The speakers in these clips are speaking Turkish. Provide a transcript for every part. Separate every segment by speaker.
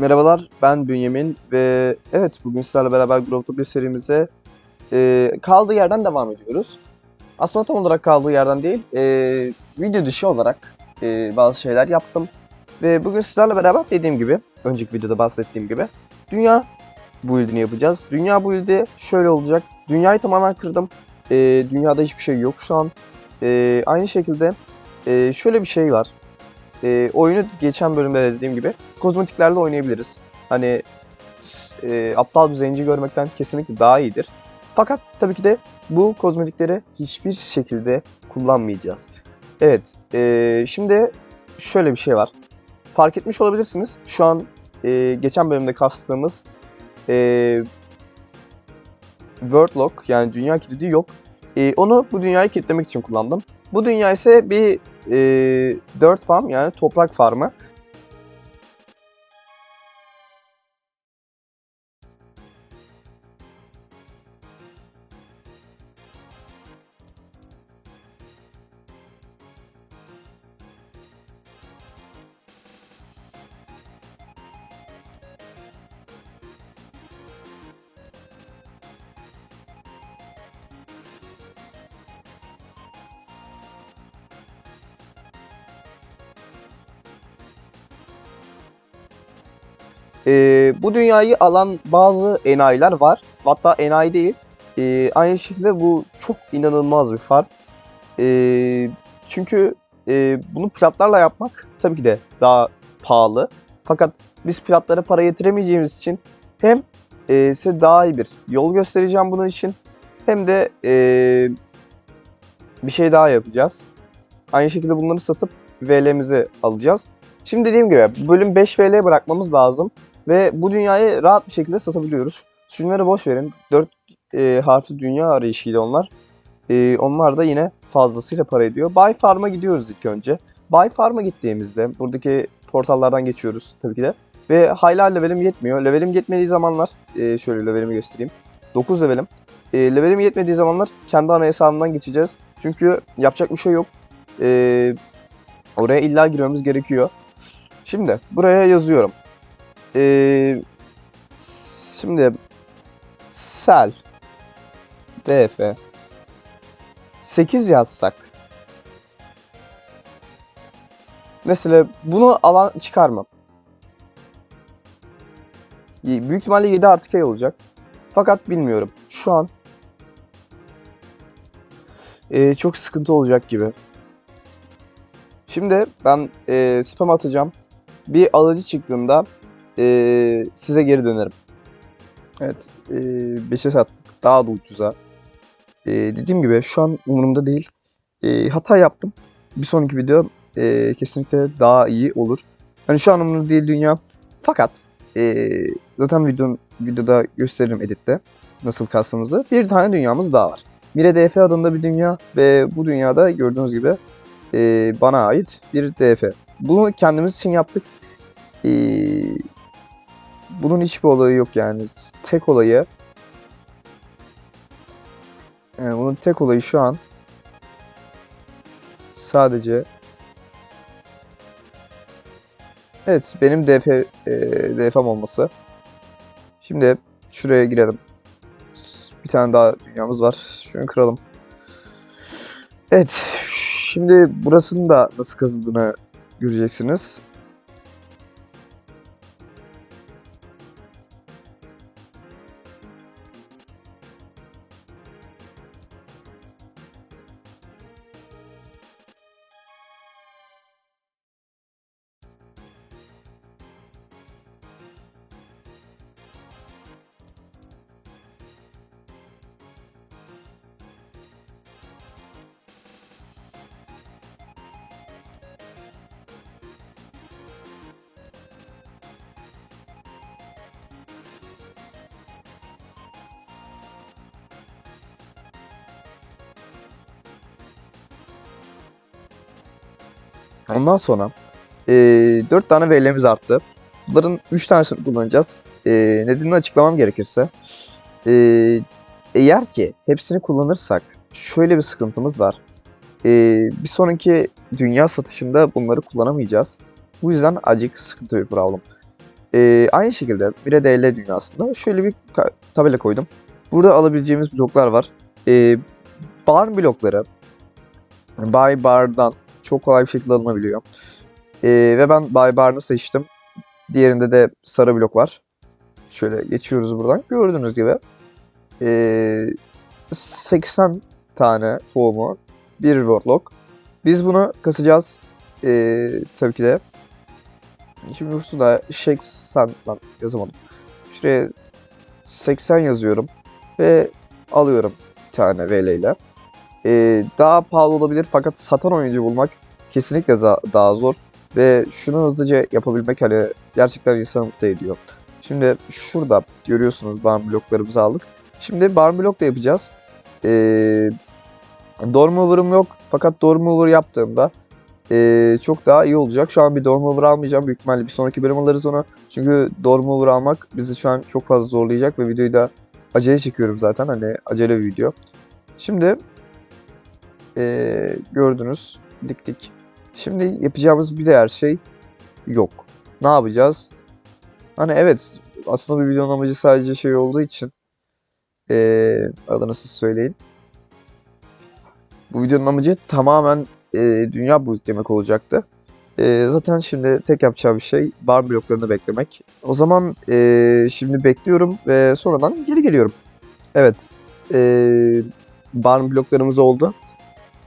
Speaker 1: Merhabalar, ben Bünyamin ve evet bugün sizlerle beraber Growtopia serimize e, kaldığı yerden devam ediyoruz. Aslında tam olarak kaldığı yerden değil, e, video dışı olarak e, bazı şeyler yaptım. Ve bugün sizlerle beraber dediğim gibi, önceki videoda bahsettiğim gibi, dünya build'ini yapacağız. Dünya build'i şöyle olacak, dünyayı tamamen kırdım. E, dünyada hiçbir şey yok şu an. E, aynı şekilde e, şöyle bir şey var. E, oyunu geçen bölümde de dediğim gibi kozmetiklerle oynayabiliriz. Hani e, aptal bir zenci görmekten kesinlikle daha iyidir. Fakat tabii ki de bu kozmetikleri hiçbir şekilde kullanmayacağız. Evet, e, şimdi şöyle bir şey var. Fark etmiş olabilirsiniz. Şu an e, geçen bölümde kastığımız e, World Lock yani dünya kilidi yok. E, onu bu dünyayı kilitlemek için kullandım. Bu dünya ise bir e, dirt farm yani toprak farmı. Bu dünyayı alan bazı enayiler var. Hatta enayi değil. Ee, aynı şekilde bu çok inanılmaz bir farm. Ee, çünkü e, bunu platlarla yapmak tabii ki de daha pahalı. Fakat biz platlara para yetiremeyeceğimiz için hem e, size daha iyi bir yol göstereceğim bunun için hem de e, bir şey daha yapacağız. Aynı şekilde bunları satıp VL'mizi alacağız. Şimdi dediğim gibi bölüm 5 VL bırakmamız lazım. Ve bu dünyayı rahat bir şekilde satabiliyoruz. Şunları boş verin. 4 e, harfli dünya arayışıyla onlar. E, onlar da yine fazlasıyla para ediyor. Buy Farm'a gidiyoruz ilk önce. Buy Farm'a gittiğimizde buradaki portallardan geçiyoruz tabii ki de. Ve hala levelim yetmiyor. Levelim yetmediği zamanlar e, şöyle levelimi göstereyim. 9 levelim. E, levelim yetmediği zamanlar kendi ana hesabımdan geçeceğiz. Çünkü yapacak bir şey yok. E, oraya illa girmemiz gerekiyor. Şimdi buraya yazıyorum. Ee, şimdi sel df 8 yazsak mesela bunu alan çıkarmam. Büyük ihtimalle 7 artı K olacak. Fakat bilmiyorum. Şu an ee, çok sıkıntı olacak gibi. Şimdi ben ee, spam atacağım. Bir alıcı çıktığında ee, size geri dönerim. Evet. 5'e ee, sattık. Daha da ucuza. Ee, dediğim gibi şu an umurumda değil. Ee, hata yaptım. Bir sonraki video e, kesinlikle daha iyi olur. Hani şu an umurumda değil dünya. Fakat e, zaten videonun, videoda gösteririm editte nasıl kastığımızı. Bir tane dünyamız daha var. Mire DF adında bir dünya ve bu dünyada gördüğünüz gibi e, bana ait bir DF. Bunu kendimiz için yaptık. E, bunun hiçbir olayı yok yani. Tek olayı yani bunun tek olayı şu an sadece Evet benim DF e, DF'm olması. Şimdi şuraya girelim. Bir tane daha dünyamız var. Şunu kıralım. Evet. Şimdi burasının da nasıl kazıldığını göreceksiniz. Ondan sonra e, 4 tane VL'miz arttı. Bunların 3 tanesini kullanacağız. E, nedenini açıklamam gerekirse. E, eğer ki hepsini kullanırsak şöyle bir sıkıntımız var. E, bir sonraki dünya satışında bunları kullanamayacağız. Bu yüzden acık sıkıntı bir problem. Ee, aynı şekilde 1'e DL dünyasında şöyle bir tabela koydum. Burada alabileceğimiz bloklar var. Ee, bar blokları Buy Bar'dan çok kolay bir şekilde alınabiliyor. Ee, ve ben Buy Bar'ını seçtim. Diğerinde de sarı blok var. Şöyle geçiyoruz buradan. Gördüğünüz gibi ee, 80 tane tohumu bir Warlock. Biz bunu kasacağız. Ee, tabii ki de. Şimdi üstüne 80 lan yazamadım. Şuraya 80 yazıyorum ve alıyorum bir tane VL ile. Ee, daha pahalı olabilir fakat satan oyuncu bulmak kesinlikle daha zor. Ve şunu hızlıca yapabilmek hani gerçekten insanı mutlu ediyor. Şimdi şurada görüyorsunuz barn bloklarımızı aldık. Şimdi barn blok da yapacağız. Ee, door mover'ım yok fakat door mover yaptığımda ee, çok daha iyi olacak. Şu an bir door mover almayacağım. Büyük ihtimalle bir sonraki bölüm alırız onu. Çünkü door mover almak bizi şu an çok fazla zorlayacak ve videoyu da acele çekiyorum zaten. Hani acele bir video. Şimdi ee, gördünüz. Diktik. Şimdi yapacağımız bir diğer şey yok. Ne yapacağız? Hani evet aslında bir videonun amacı sadece şey olduğu için ee, adını siz söyleyin. Bu videonun amacı tamamen e, dünya bu demek olacaktı. E, zaten şimdi tek yapacağım şey bar bloklarını beklemek. O zaman e, şimdi bekliyorum ve sonradan geri geliyorum. Evet. E, bar bloklarımız oldu.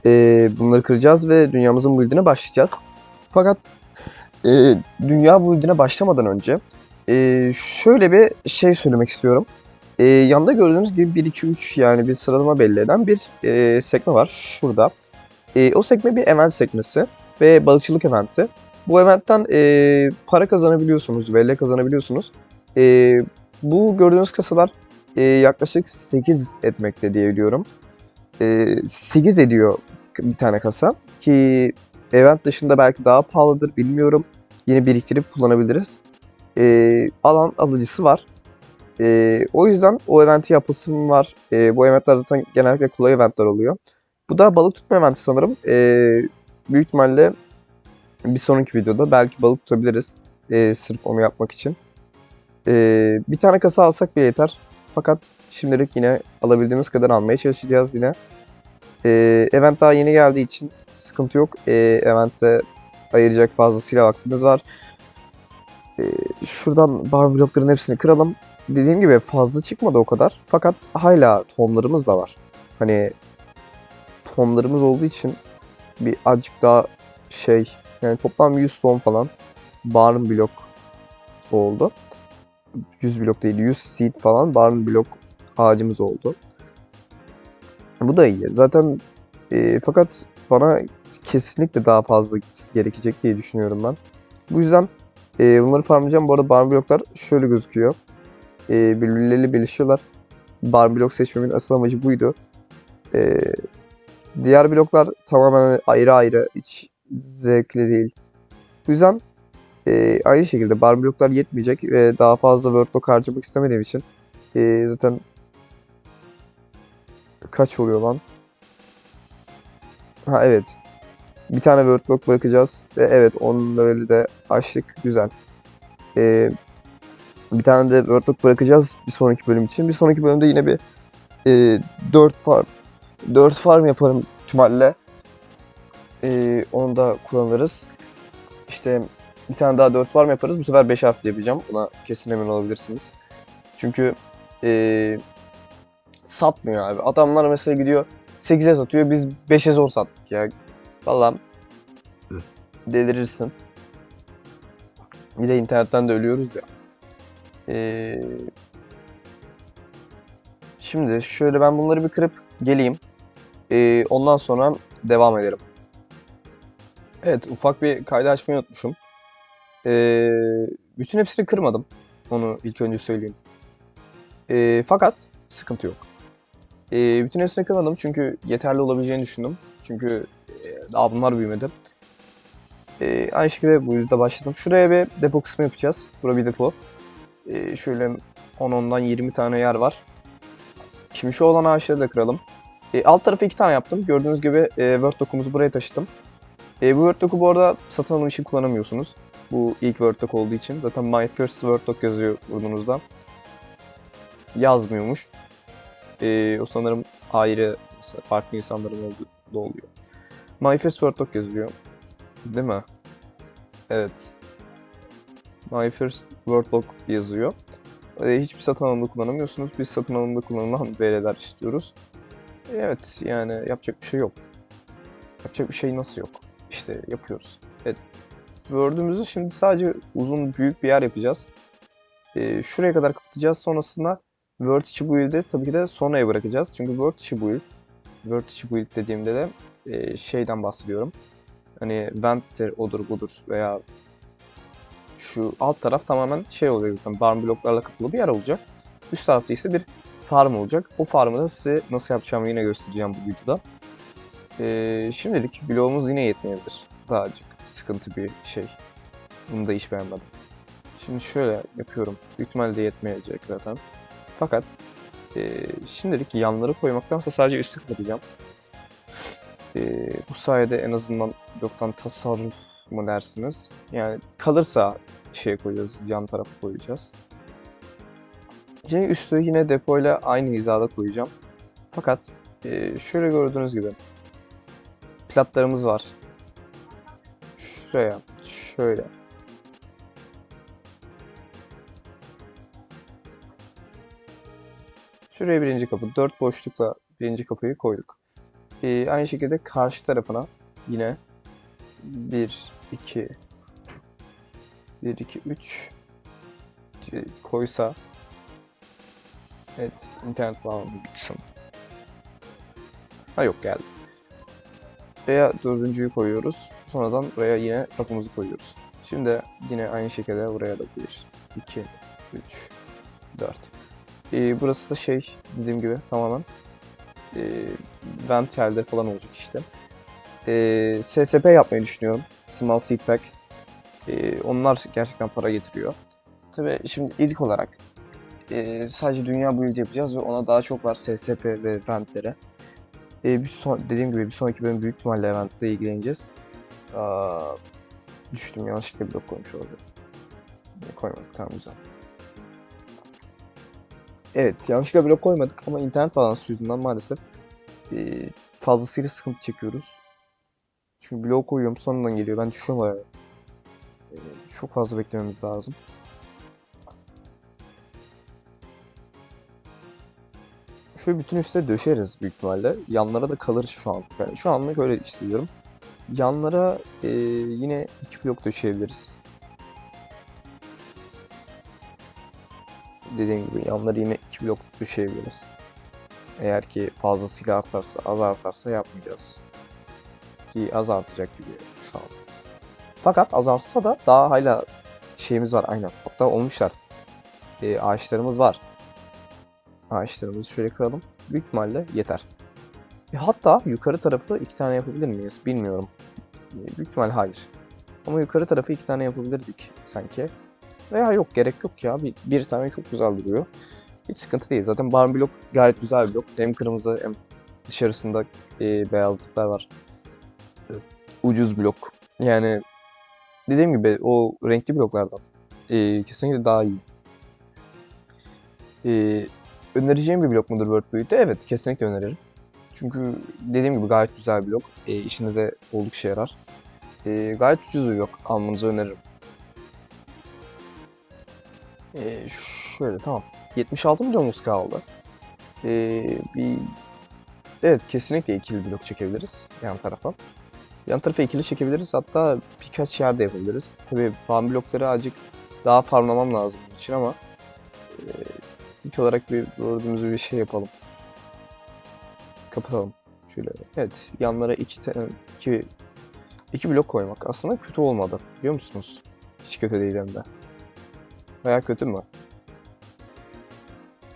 Speaker 1: E, bunları kıracağız ve dünyamızın build'ine başlayacağız. Fakat e, dünya build'ine başlamadan önce e, şöyle bir şey söylemek istiyorum. E, yanda gördüğünüz gibi 1, 2, 3 yani bir sıralama belli eden bir e, sekme var şurada. E, o sekme bir event sekmesi ve balıkçılık eventi. Bu eventten e, para kazanabiliyorsunuz, VL kazanabiliyorsunuz. E, bu gördüğünüz kasalar e, yaklaşık 8 etmekte diye biliyorum. E, 8 ediyor bir tane kasa ki event dışında belki daha pahalıdır bilmiyorum. Yine biriktirip kullanabiliriz. E, alan alıcısı var. E, o yüzden o eventi yapısım var. E, bu eventler zaten genellikle kolay eventler oluyor. Bu da balık tutma eventi sanırım. Ee, büyük ihtimalle bir sonraki videoda belki balık tutabiliriz. Ee, sırf onu yapmak için. Ee, bir tane kasa alsak bile yeter. Fakat şimdilik yine alabildiğimiz kadar almaya çalışacağız yine. Ee, event daha yeni geldiği için sıkıntı yok. Ee, event'te ayıracak fazlasıyla vaktimiz var. Ee, şuradan bar blokların hepsini kıralım. Dediğim gibi fazla çıkmadı o kadar. Fakat hala tohumlarımız da var. Hani tonlarımız olduğu için bir azıcık daha şey yani toplam 100 ton falan barn blok oldu. 100 blok değil 100 seed falan barn blok ağacımız oldu. Bu da iyi. Zaten e, fakat bana kesinlikle daha fazla gerekecek diye düşünüyorum ben. Bu yüzden e, bunları farmlayacağım. Bu arada barn bloklar şöyle gözüküyor. E, birbirleriyle birleşiyorlar. Barn blok seçmemin asıl amacı buydu. E, Diğer bloklar tamamen ayrı ayrı. Hiç zevkli değil. Bu yüzden e, aynı şekilde bar bloklar yetmeyecek ve daha fazla workload harcamak istemediğim için e, zaten kaç oluyor lan? Ha evet. Bir tane workload bırakacağız ve evet onun öyle de açtık. Güzel. E, bir tane de workload bırakacağız bir sonraki bölüm için. Bir sonraki bölümde yine bir e, 4 farm 4 farm yaparım ihtimalle. Ee, onu da kullanırız. İşte bir tane daha 4 farm yaparız. Bu sefer 5 harfli yapacağım. Buna kesin emin olabilirsiniz. Çünkü ee, satmıyor abi. Adamlar mesela gidiyor 8'e satıyor. Biz 5'e zor sattık ya. Valla delirirsin. Bir de internetten de ölüyoruz ya. Ee, şimdi şöyle ben bunları bir kırıp geleyim. Ee, ondan sonra devam edelim. Evet ufak bir kaydı açmayı unutmuşum. Ee, bütün hepsini kırmadım. Onu ilk önce söyleyeyim. Ee, fakat sıkıntı yok. Ee, bütün hepsini kırmadım çünkü yeterli olabileceğini düşündüm. Çünkü e, daha bunlar büyümedi. Ee, aynı şekilde bu yüzden başladım. Şuraya bir depo kısmı yapacağız. Buraya bir depo. Ee, şöyle 10-10'dan 20 tane yer var. Şimdi şu olan ağaçları da kıralım. E, alt tarafı iki tane yaptım. Gördüğünüz gibi e, Word dokumuzu buraya taşıdım. E, bu Word doku bu arada satın alım için kullanamıyorsunuz. Bu ilk Worddoc olduğu için. Zaten My First Worddoc yazıyor burnunuzda. Yazmıyormuş. Ee, o sanırım ayrı farklı insanların olduğu da oluyor. My First Worddoc yazıyor. Değil mi? Evet. My First Wordlock yazıyor. Ee, hiçbir satın alımda kullanamıyorsunuz. Biz satın alımda kullanılan veriler istiyoruz. Evet yani yapacak bir şey yok. Yapacak bir şey nasıl yok? İşte yapıyoruz. Evet. Word'ümüzü şimdi sadece uzun büyük bir yer yapacağız. Ee, şuraya kadar kapatacağız. Sonrasında Word içi build'i tabii ki de sonraya bırakacağız. Çünkü Word içi build, Word içi build dediğimde de e, şeyden bahsediyorum. Hani vent'tir, odur budur veya şu alt taraf tamamen şey oluyor zaten barn bloklarla kapılı bir yer olacak. Üst tarafta ise bir farm olacak. O farmı da size nasıl yapacağımı yine göstereceğim bu videoda. Ee, şimdilik bloğumuz yine yetmeyebilir. Daha azıcık sıkıntı bir şey. Bunu da hiç beğenmedim. Şimdi şöyle yapıyorum. Büyük ihtimalle yetmeyecek zaten. Fakat e, şimdilik yanları koymaktansa sadece üstü kapatacağım. E, bu sayede en azından bloktan tasarruf mı dersiniz? Yani kalırsa şey koyacağız, yan tarafa koyacağız. Yine üstü yine depoyla aynı hizada koyacağım. Fakat e, şöyle gördüğünüz gibi platlarımız var. Şuraya, şöyle. Şuraya birinci kapı. Dört boşlukla birinci kapıyı koyduk. E, aynı şekilde karşı tarafına yine 1, 2, 1, 2, 3 koysa Evet, internet bitsin. Ha yok geldi. Buraya dördüncüyü koyuyoruz. Sonradan buraya yine kapımızı koyuyoruz. Şimdi yine aynı şekilde buraya da 1, 2, 3, 4. Ee, burası da şey dediğim gibi tamamen e, vent yerleri falan olacak işte. Ee, SSP yapmayı düşünüyorum. Small Seed Pack. Ee, onlar gerçekten para getiriyor. Tabii şimdi ilk olarak e, sadece dünya build yapacağız ve ona daha çok var SSP ve eventlere. E, bir son, dediğim gibi bir sonraki bölüm büyük ihtimalle eventle ilgileneceğiz. Aa, düştüm yanlışlıkla blok koymuş. E, koymadık tamam güzel. Evet yanlışlıkla blok koymadık ama internet bağlantısı yüzünden maalesef e, fazlasıyla sıkıntı çekiyoruz. Çünkü blok koyuyorum sonradan geliyor ben düşüyorum. E, çok fazla beklememiz lazım. Şöyle bütün üste döşeriz büyük ihtimalle. Yanlara da kalır şu an. Yani şu anlık öyle hissediyorum. Yanlara e, yine iki blok döşeyebiliriz. Dediğim gibi yanlara yine iki blok döşeyebiliriz. Eğer ki fazlasıyla artarsa, az artarsa yapmayacağız. Ki az artacak gibi şu an. Fakat az artsa da daha hala şeyimiz var aynen. Hatta olmuşlar. E, ağaçlarımız var ağaçlarımızı şöyle kıralım. Büyük ihtimalle yeter. E hatta yukarı tarafı iki tane yapabilir miyiz? Bilmiyorum. E, büyük ihtimal hayır. Ama yukarı tarafı iki tane yapabilirdik sanki. Veya yok gerek yok ya. Bir, bir tane çok güzel duruyor. Hiç sıkıntı değil. Zaten barn blok gayet güzel bir blok. Hem kırmızı hem dışarısında e, beyazlıklar var. Ucuz blok. Yani dediğim gibi o renkli bloklardan e, kesinlikle daha iyi. E, önereceğim bir blok mudur Word Build'de? Evet, kesinlikle öneririm. Çünkü dediğim gibi gayet güzel bir blok. E, işinize oldukça yarar. E, gayet ucuz bir blok. Almanızı öneririm. E, şöyle tamam. 76 milyonumuz kaldı. E, bir Evet kesinlikle ikili blok çekebiliriz yan tarafa. Yan tarafa ikili çekebiliriz hatta birkaç yerde yapabiliriz. Tabii farm blokları azıcık daha farmlamam lazım bunun için ama e, İlk olarak bir gördüğümüzü bir şey yapalım. Kapatalım. Şöyle. Evet. Yanlara iki iki, iki blok koymak aslında kötü olmadı. Biliyor musunuz? Hiç kötü değil hem de. Baya kötü mü?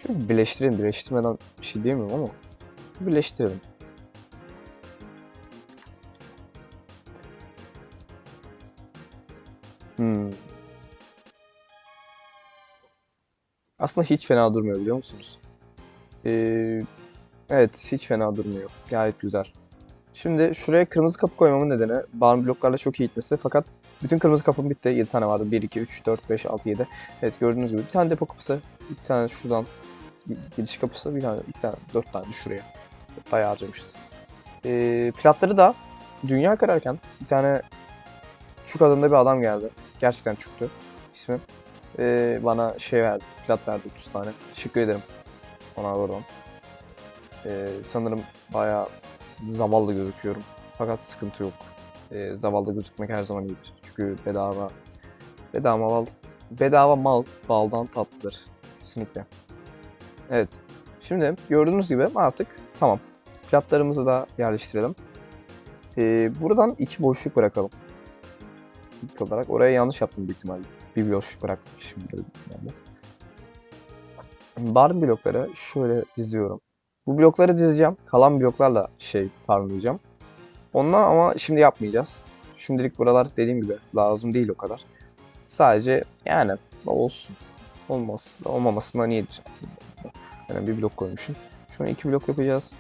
Speaker 1: Şöyle birleştirelim. Birleştirmeden bir şey diyemiyorum ama. Birleştirelim. Hmm. Aslında hiç fena durmuyor biliyor musunuz? Ee, evet hiç fena durmuyor. Gayet güzel. Şimdi şuraya kırmızı kapı koymamın nedeni barn bloklarla çok iyi gitmesi fakat Bütün kırmızı kapım bitti. 7 tane vardı. 1, 2, 3, 4, 5, 6, 7. Evet gördüğünüz gibi bir tane depo kapısı, bir tane şuradan giriş kapısı, bir tane, iki tane, dört tane şuraya. Bayağı harcamışız. Ee, platları da dünya kararken bir tane Çuk adında bir adam geldi. Gerçekten Çuk'tu ismi. Ee, bana şey verdi, plat verdi 30 tane. Teşekkür ederim ona oradan. Ee, sanırım bayağı zavallı gözüküyorum. Fakat sıkıntı yok. Ee, zavallı gözükmek her zaman iyidir. Çünkü bedava bedava mal bedava mal baldan tatlıdır. Kesinlikle. Evet. Şimdi gördüğünüz gibi artık tamam. Platlarımızı da yerleştirelim. Ee, buradan iki boşluk bırakalım. İlk olarak oraya yanlış yaptım büyük ihtimalle. Bir boşluk bırakmışım. ihtimalle. Bar blokları şöyle diziyorum. Bu blokları dizeceğim. Kalan bloklarla şey farmlayacağım. Ondan ama şimdi yapmayacağız. Şimdilik buralar dediğim gibi lazım değil o kadar. Sadece yani olsun. Olmaz da olmamasından iyidir. Yani bir blok koymuşum. Şu an iki blok yapacağız.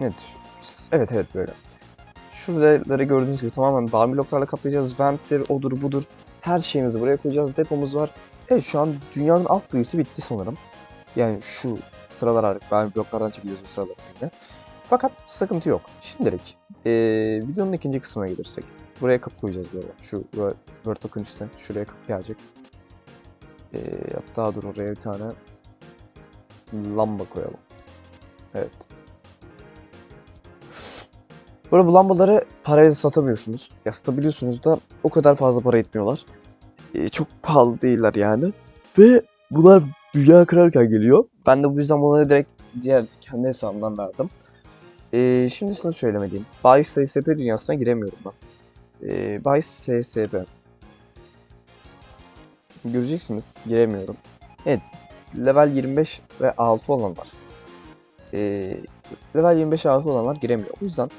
Speaker 1: Evet. Evet evet böyle. Şuradaları gördüğünüz gibi tamamen bar bloklarla kaplayacağız. Vent'tir, odur budur. Her şeyimizi buraya koyacağız. Depomuz var. Evet şu an dünyanın alt boyutu bitti sanırım. Yani şu sıralar artık bar bloklardan çekiliyoruz bu sıralar yine. Fakat sıkıntı yok. Şimdilik ee, videonun ikinci kısmına gelirsek. Buraya kapı koyacağız böyle. Şu Word token üstten. Şuraya kapı gelecek. Ee, hatta dur oraya bir tane lamba koyalım. Evet. Böyle bu lambaları parayla satamıyorsunuz. Ya satabiliyorsunuz da o kadar fazla para etmiyorlar. Ee, çok pahalı değiller yani. Ve bunlar dünya kırarken geliyor. Ben de bu yüzden bunları direkt diğer kendi hesabımdan verdim. Ee, şimdi şunu söylemediğim. Bahis SSP dünyasına giremiyorum ben. Ee, Bahis SSP. Göreceksiniz. Giremiyorum. Evet. Level 25 ve 6 olanlar. Ee, level 25 6 olanlar giremiyor. O yüzden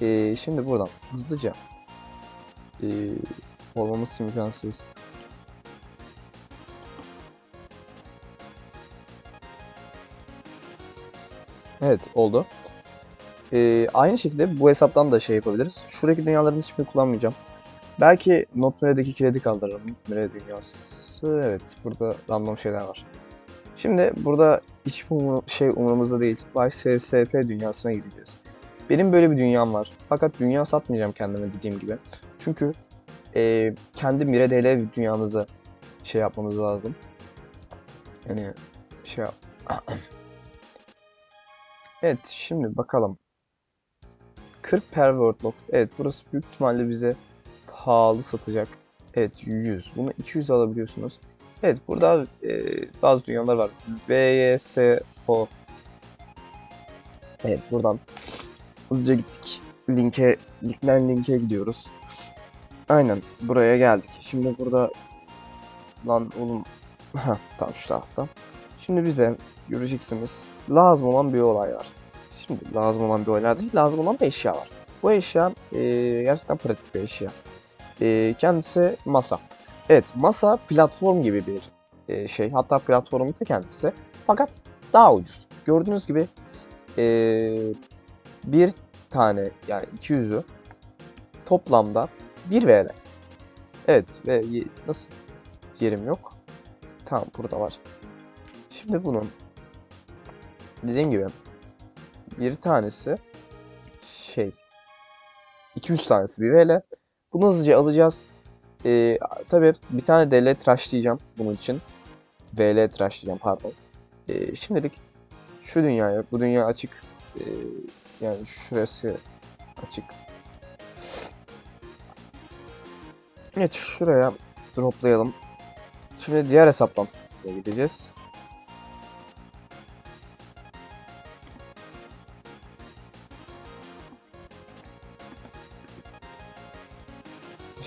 Speaker 1: ee, şimdi buradan hızlıca ee, olmamız imkansız. Evet oldu. Ee, aynı şekilde bu hesaptan da şey yapabiliriz. Şuradaki dünyaların hiçbirini kullanmayacağım. Belki Notmere'deki kredi kaldırırım. Notmere dünyası. Evet burada random şeyler var. Şimdi burada hiç umur, şey umurumuzda değil. Vice SSP dünyasına gideceğiz. Benim böyle bir dünyam var. Fakat dünya satmayacağım kendime dediğim gibi. Çünkü e, kendi Mire DL dünyamızı şey yapmamız lazım. Yani şey yap. evet şimdi bakalım. 40 per wordlock. Evet burası büyük ihtimalle bize pahalı satacak. Evet 100. Bunu 200 alabiliyorsunuz. Evet burada e, bazı dünyalar var. VYSO. Evet buradan hızlıca gittik. Linke, linkten linke gidiyoruz. Aynen buraya geldik. Şimdi burada lan oğlum Heh, tamam şu tarafta. Şimdi bize göreceksiniz lazım olan bir olay var. Şimdi lazım olan bir olay değil, lazım olan bir eşya var. Bu eşya e, gerçekten pratik bir eşya. E, kendisi masa. Evet, masa platform gibi bir e, şey. Hatta platformun da kendisi. Fakat daha ucuz. Gördüğünüz gibi e, bir tane yani 200'ü toplamda 1 VL. Evet ve nasıl yerim yok? Tamam burada var. Şimdi bunun dediğim gibi bir tanesi şey 200 tanesi bir VL. Bunu hızlıca alacağız. Ee, tabii bir tane DL tıraşlayacağım bunun için. VL tıraşlayacağım pardon. Ee, şimdilik şu dünyaya, bu dünya açık. Ee, yani şurası açık. Evet şuraya droplayalım. Şimdi diğer hesaptan gideceğiz.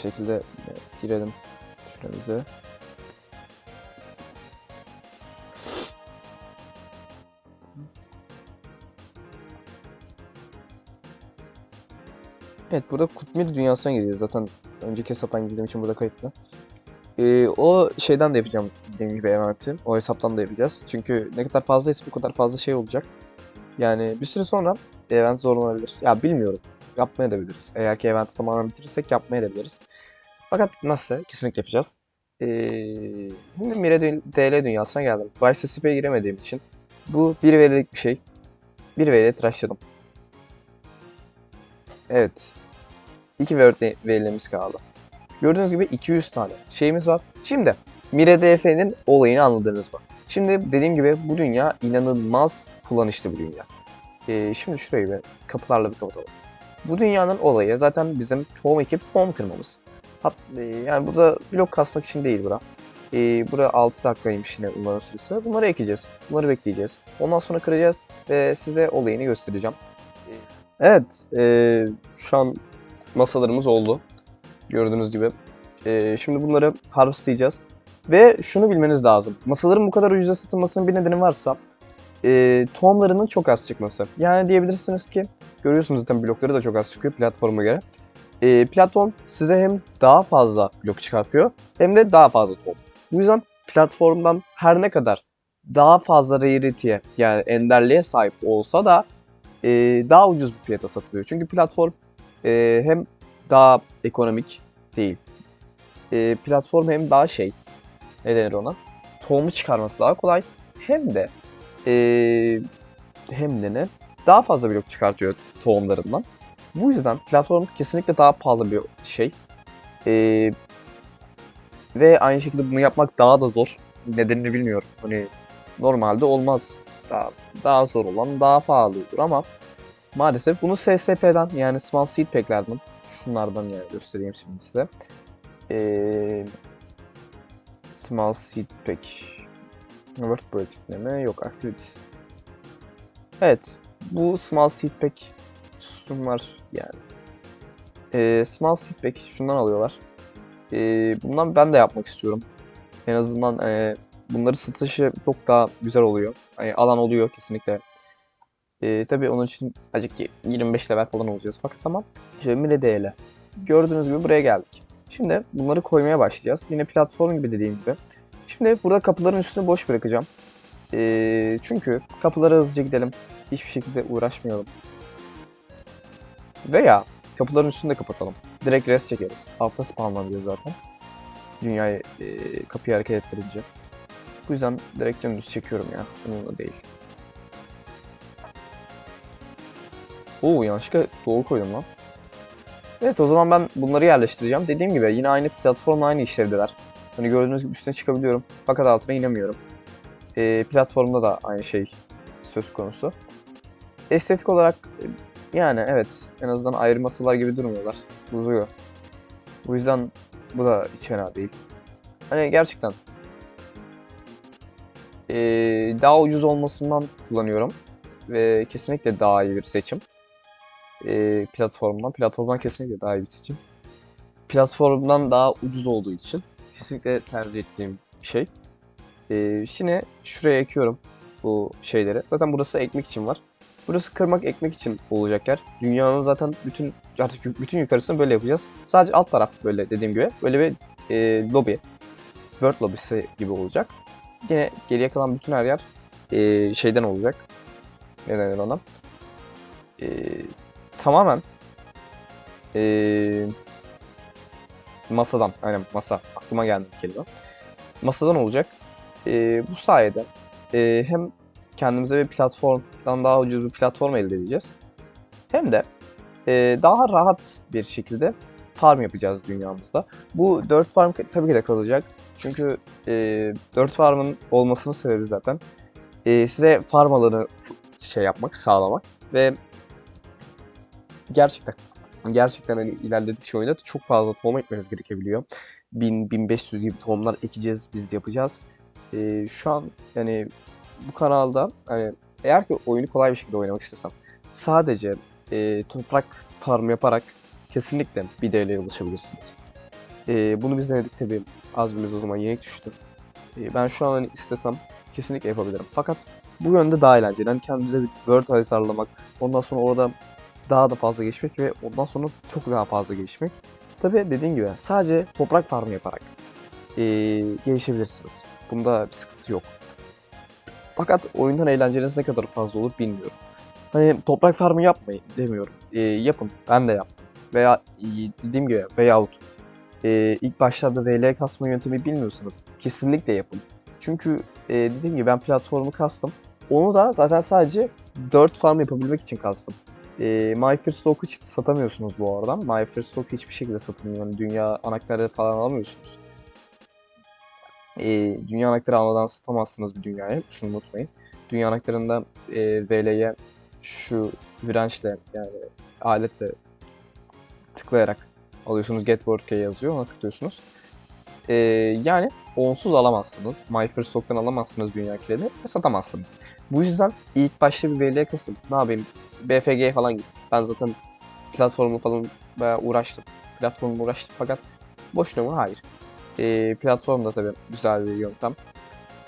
Speaker 1: Şekilde girelim şuramize. Evet burada Kutmir dünyasına giriyoruz. Zaten önceki hesaptan girdiğim için burada kayıtlı. Ee, o şeyden de yapacağım dediğim gibi emaneti. O hesaptan da yapacağız. Çünkü ne kadar fazlaysa bu kadar fazla şey olacak. Yani bir süre sonra event zorlanabilir. Ya bilmiyorum. Yapmaya da biliriz. Eğer ki eventi tamamen bitirirsek yapmaya da biliriz. Fakat bitmezse kesinlikle yapacağız. Ee, şimdi Mire DL dünyasına geldim. Vice SCP'ye giremediğim için bu bir verilik bir şey. Bir veriye tıraşladım. Evet. İki veri verilerimiz kaldı. Gördüğünüz gibi 200 tane şeyimiz var. Şimdi Mire DF'nin olayını anladınız mı? Şimdi dediğim gibi bu dünya inanılmaz kullanışlı bir dünya. Ee, şimdi şurayı bir kapılarla bir kapatalım. Bu dünyanın olayı zaten bizim tohum ekip tohum kırmamız. Hat, e, yani burada blok kasmak için değil bura. E, bura 6 dakikaymış yine bunların süresi. Bunları ekeceğiz. Bunları bekleyeceğiz. Ondan sonra kıracağız ve size olayını göstereceğim. Evet, e, şu an masalarımız oldu. Gördüğünüz gibi. E, şimdi bunları harvestlayacağız. Ve şunu bilmeniz lazım. Masaların bu kadar ucuza satılmasının bir nedeni varsa e, tohumlarının çok az çıkması. Yani diyebilirsiniz ki görüyorsunuz zaten blokları da çok az çıkıyor platforma göre. E, platform size hem daha fazla blok çıkartıyor hem de daha fazla tohum. Bu yüzden platformdan her ne kadar daha fazla rarity'ye yani enderliğe sahip olsa da e, daha ucuz bir fiyata satılıyor. Çünkü platform e, hem daha ekonomik değil. E, platform hem daha şey ne denir ona? Tohumu çıkarması daha kolay. Hem de ee, hem de ne? Daha fazla blok çıkartıyor tohumlarından. Bu yüzden platform kesinlikle daha pahalı bir şey. Ee, ve aynı şekilde bunu yapmak daha da zor. Nedenini bilmiyorum. Hani normalde olmaz. Daha, daha zor olan daha pahalı olur ama maalesef bunu SSP'den yani Small Seed Pack'lerden şunlardan yani göstereyim şimdi size. Ee, Small Seed Pack Word pratikte mi? Yok activities. Evet. Bu small seed pack şunlar yani. Ee, small seed pack şundan alıyorlar. Ee, bundan ben de yapmak istiyorum. En azından e, bunları satışı çok daha güzel oluyor. Hani alan oluyor kesinlikle. Ee, tabii onun için acık ki 25 level falan olacağız. Fakat tamam. Şöyle mile değerli. Gördüğünüz gibi buraya geldik. Şimdi bunları koymaya başlayacağız. Yine platform gibi dediğim gibi. Şimdi burada kapıların üstünü boş bırakacağım. Ee, çünkü kapılara hızlıca gidelim. Hiçbir şekilde uğraşmayalım. Veya kapıların üstünü de kapatalım. Direkt rest çekeriz. Altta spawnlanacağız zaten. Dünyayı e, kapıyı hareket ettirince. Bu yüzden direkt dümdüz çekiyorum ya. Bununla değil. Oo yanlışlıkla doğru koydum lan. Evet o zaman ben bunları yerleştireceğim. Dediğim gibi yine aynı platformla aynı işlevdeler. Hani gördüğünüz gibi üstüne çıkabiliyorum. Fakat altına inemiyorum. Ee, platformda da aynı şey söz konusu. Estetik olarak e, yani evet en azından ayrı masalar gibi durmuyorlar. Uzuyor. Bu yüzden bu da hiç fena değil. Hani gerçekten ee, daha ucuz olmasından kullanıyorum. Ve kesinlikle daha iyi bir seçim. Ee, platformdan. Platformdan kesinlikle daha iyi bir seçim. Platformdan daha ucuz olduğu için kesinlikle tercih ettiğim bir şey. Ee, şimdi şuraya ekiyorum bu şeyleri. Zaten burası ekmek için var. Burası kırmak ekmek için olacak yer. Dünyanın zaten bütün artık bütün yukarısını böyle yapacağız. Sadece alt taraf böyle dediğim gibi böyle bir e, lobi. World lobisi gibi olacak. Yine geriye kalan bütün her yer e, şeyden olacak. Ne denir ona? E, tamamen e, masadan. Aynen masa. Aklıma geldi kelime. Masadan olacak. Ee, bu sayede e, hem kendimize bir platformdan daha ucuz bir platform elde edeceğiz. Hem de e, daha rahat bir şekilde farm yapacağız dünyamızda. Bu 4 farm tabii ki de kalacak. Çünkü e, 4 farmın olmasının sebebi zaten e, size farm alanı şey yapmak, sağlamak ve gerçekten gerçekten hani ilerledikçe oyunda çok fazla tohum ekmeniz gerekebiliyor. 1000-1500 gibi tohumlar ekeceğiz, biz yapacağız. Ee, şu an yani bu kanalda hani eğer ki oyunu kolay bir şekilde oynamak istesem sadece e, toprak farm yaparak kesinlikle bir DL'ye ulaşabilirsiniz. E, bunu biz denedik tabi az bir o zaman yenik düştü. E, ben şu an hani istesem kesinlikle yapabilirim. Fakat bu yönde daha eğlenceli. Yani kendimize bir world hazırlamak, ondan sonra orada daha da fazla geçmek ve ondan sonra çok daha fazla gelişmek. Tabi dediğim gibi sadece toprak farmı yaparak ee, gelişebilirsiniz. Bunda bir sıkıntı yok. Fakat oyundan eğlenceniz ne kadar fazla olur bilmiyorum. Hani toprak farmı yapmayın demiyorum. Ee, yapın. Ben de yaptım. Veya e, dediğim gibi veyahut e, ilk başlarda VL kasma yöntemi bilmiyorsanız kesinlikle yapın. Çünkü e, dediğim gibi ben platformu kastım. Onu da zaten sadece 4 farm yapabilmek için kastım. E, My First Stock'u satamıyorsunuz bu arada. My First Stock'u hiçbir şekilde satılmıyor. Yani dünya anahtarları falan alamıyorsunuz. E, dünya anahtarı almadan satamazsınız bir dünyaya. Şunu unutmayın. Dünya anahtarından e, VL'ye şu dirençle yani aletle tıklayarak alıyorsunuz get work'e yazıyor ona tıklıyorsunuz. Ee, yani onsuz alamazsınız. My First Stock'tan alamazsınız dünya kilidi ve satamazsınız. Bu yüzden ilk başta bir VL'ye kasıp ne yapayım BFG'ye falan git. Ben zaten platformu falan bayağı uğraştım. Platformla uğraştım fakat boşuna mı? Hayır. Ee, platform da tabii güzel bir yöntem.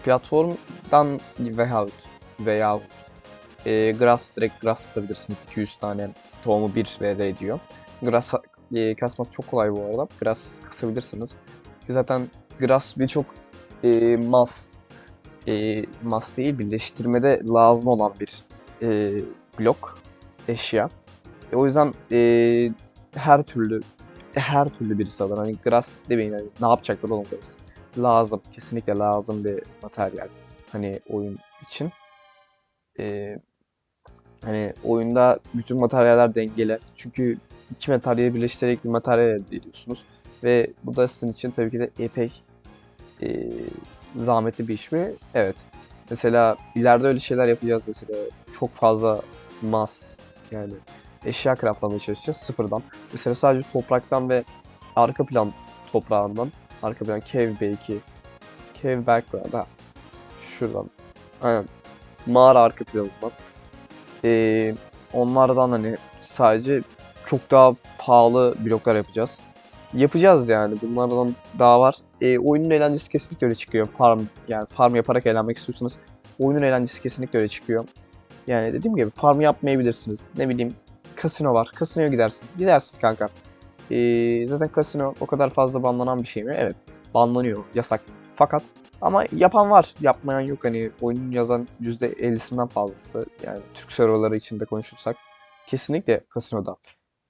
Speaker 1: Platformdan veyahut veyahut e, grass direkt grass atabilirsiniz. 200 tane tohumu 1 VL diyor. Grass e, kasmak çok kolay bu arada. Grass kasabilirsiniz. Zaten grass birçok e, mas e, mas değil birleştirmede lazım olan bir e, blok eşya. E, o yüzden e, her türlü her türlü birisi alır. Hani grass demeyin hani ne yapacaklar oğlum grass. Lazım. Kesinlikle lazım bir materyal. Hani oyun için. E, hani oyunda bütün materyaller dengeli. Çünkü iki materyali birleştirerek bir materyal elde ediyorsunuz. Ve bu da sizin için tabii ki de epey e, zahmetli bir iş mi? Evet. Mesela ileride öyle şeyler yapacağız mesela. Çok fazla mas yani eşya craftlamaya çalışacağız sıfırdan. Mesela sadece topraktan ve arka plan toprağından, arka plan cave belki, cave background ha. Şuradan. Aynen. Mağara arka planından. Ee, onlardan hani sadece çok daha pahalı bloklar yapacağız. Yapacağız yani. Bunlardan daha var. E, oyunun eğlencesi kesinlikle öyle çıkıyor. Farm yani farm yaparak eğlenmek istiyorsanız oyunun eğlencesi kesinlikle öyle çıkıyor. Yani dediğim gibi farm yapmayabilirsiniz. Ne bileyim kasino var. Kasinoya gidersin. Gidersin kanka. E, zaten kasino o kadar fazla banlanan bir şey mi? Evet. Banlanıyor. Yasak. Fakat ama yapan var. Yapmayan yok. Hani oyunun yazan %50'sinden fazlası. Yani Türk serverları içinde konuşursak. Kesinlikle kasinoda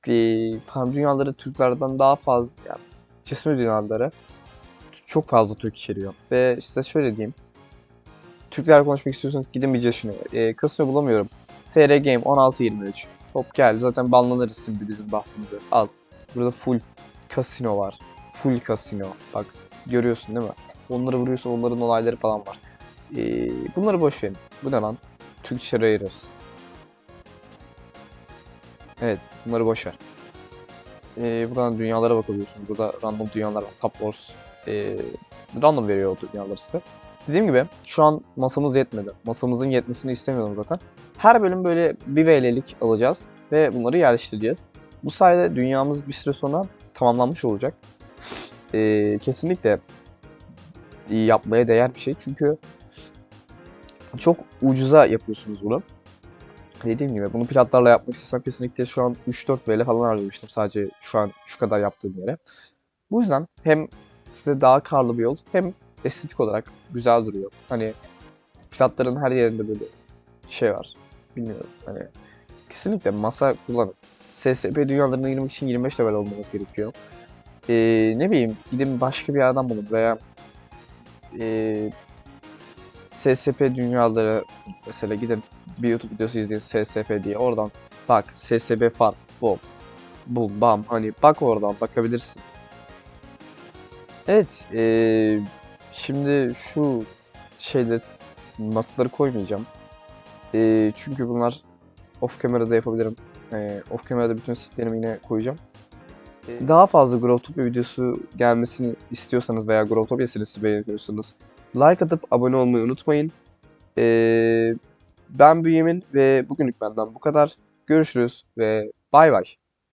Speaker 1: e, farm dünyaları Türklerden daha fazla yani cismi dünyaları çok fazla Türk içeriyor. Ve size şöyle diyeyim. Türkler konuşmak istiyorsanız gidin bir yaşını. E, kasino bulamıyorum. TR Game 1623. Hop gel zaten banlanırız şimdi bizim bahtımıza. Al. Burada full kasino var. Full kasino. Bak görüyorsun değil mi? Onları vuruyorsun onların olayları falan var. E, bunları boş verin. Bu ne lan? Türkçe Raiders. Evet, bunları boş ver. Ee, buradan dünyalara bakabiliyorsunuz. Burada random dünyalar var. Top Wars. Ee, random veriyor o dünyaları size. Dediğim gibi şu an masamız yetmedi. Masamızın yetmesini istemiyorum zaten. Her bölüm böyle bir VL'lik alacağız ve bunları yerleştireceğiz. Bu sayede dünyamız bir süre sonra tamamlanmış olacak. Ee, kesinlikle yapmaya değer bir şey. Çünkü çok ucuza yapıyorsunuz bunu dediğim gibi bunu platlarla yapmak istesem kesinlikle şu an 3-4 VL falan harcamıştım sadece şu an şu kadar yaptığım yere. Bu yüzden hem size daha karlı bir yol hem estetik olarak güzel duruyor. Hani platların her yerinde böyle şey var. Bilmiyorum hani kesinlikle masa kullanın. SSP dünyalarına girmek için 25 level olmanız gerekiyor. Ee, ne bileyim gidin başka bir yerden bulun veya e, SSP dünyaları mesela gidin bir YouTube videosu izleyin SSP diye oradan bak SSP farm bom bum bam hani bak oradan bakabilirsin. Evet ee, şimdi şu şeyde masaları koymayacağım. E, çünkü bunlar off kamerada yapabilirim. E, off kamerada bütün setlerimi yine koyacağım. E, daha fazla Growtopia videosu gelmesini istiyorsanız veya Growtopia serisi beğeniyorsanız like atıp abone olmayı unutmayın. Ee, ben Bünyamin ve bugünlük benden bu kadar. Görüşürüz ve bay bay.